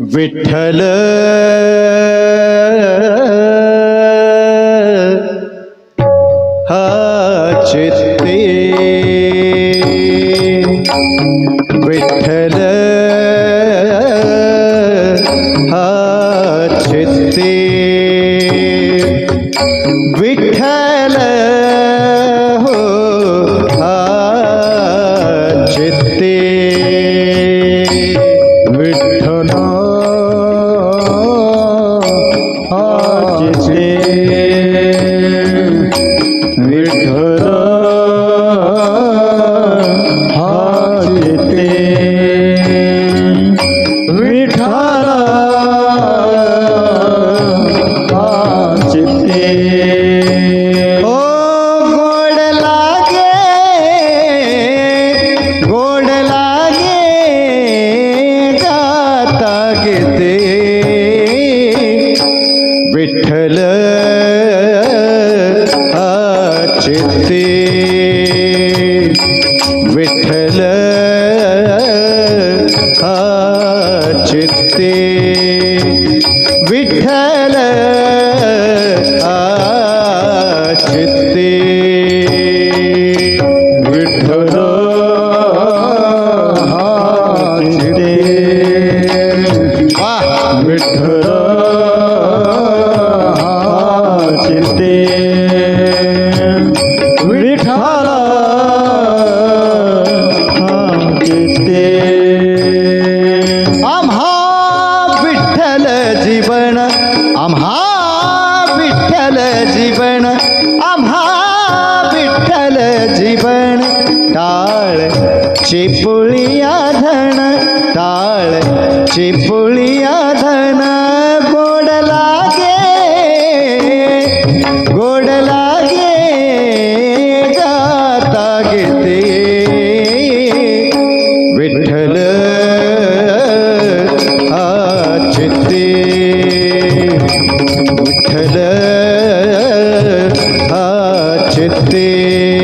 विठ्ठल é. जीवन आम्हा विठ्ठल जीवन टाळ चिपुळिया धन टाळ चिपुळिया て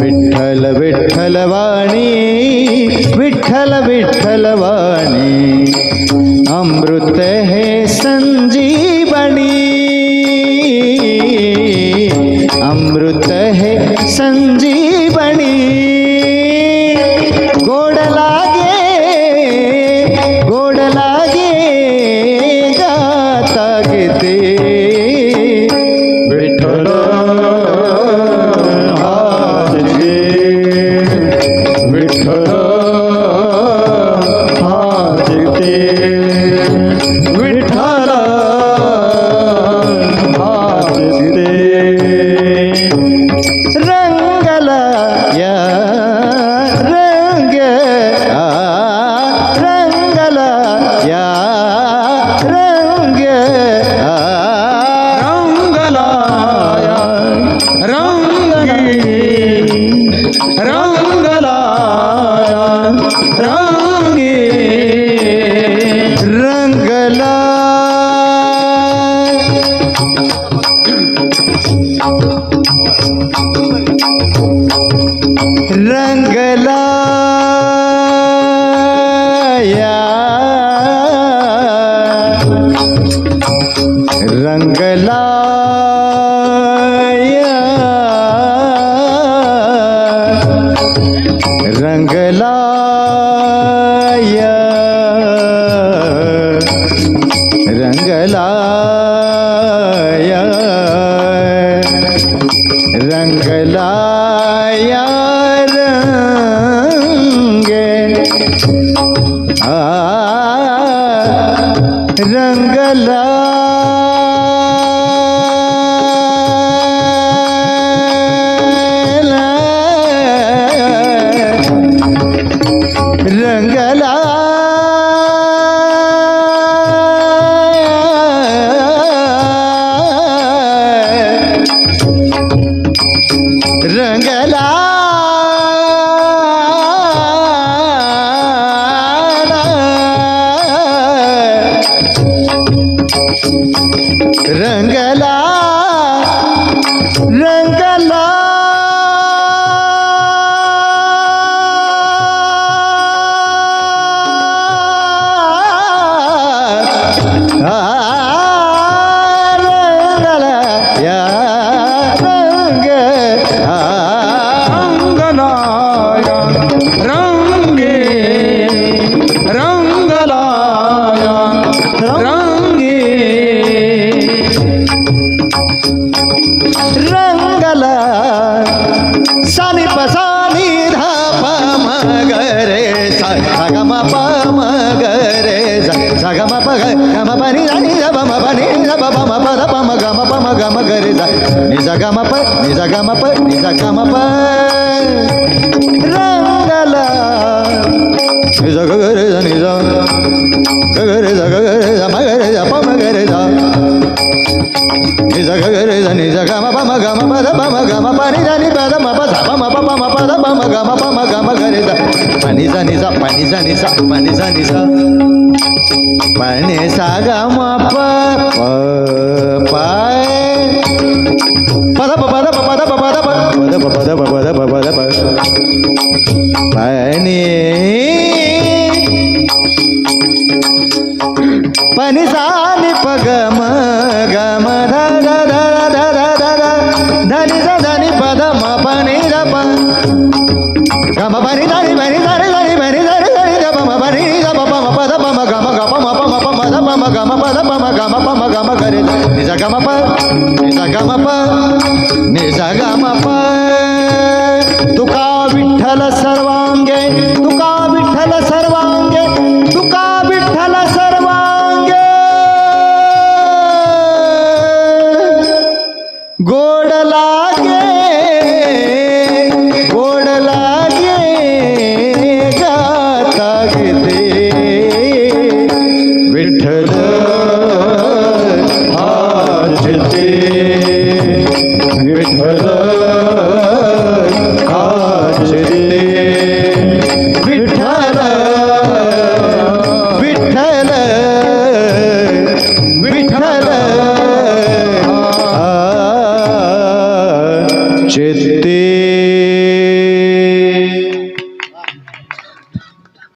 விட்டல விட்டலவாணி விட்டல விட்டலவா rangalaya rangalaya range aa rangalaya ರಂಗ రంగల సని పసాని ధ సగమ ప మగరే సగమ పగ గమ పని ని రమ పని రమ పమ పద పమ గమ పమ గమ గరి నిజ గమ ప నిజ గమ ప నిజ గమ ప. రంగల నిజ గ గమ పద పమ గమ పని దని పద మ పద పమ ప పమ పద పమ గమ పమ గమ గరే పని జ నిజ పని జ నిజ పని జ నిజ పని స గమ ప ప పద ప పద ప పద ప పద ప పద ప పద ప పద ప పద ప పని పని भरी धारी भरी धारी धारी भरी धारी धारी ग म भरी ग म प म प द प म ग म ग प म प म प तुका विठ्ठल सर्वांगे? तुका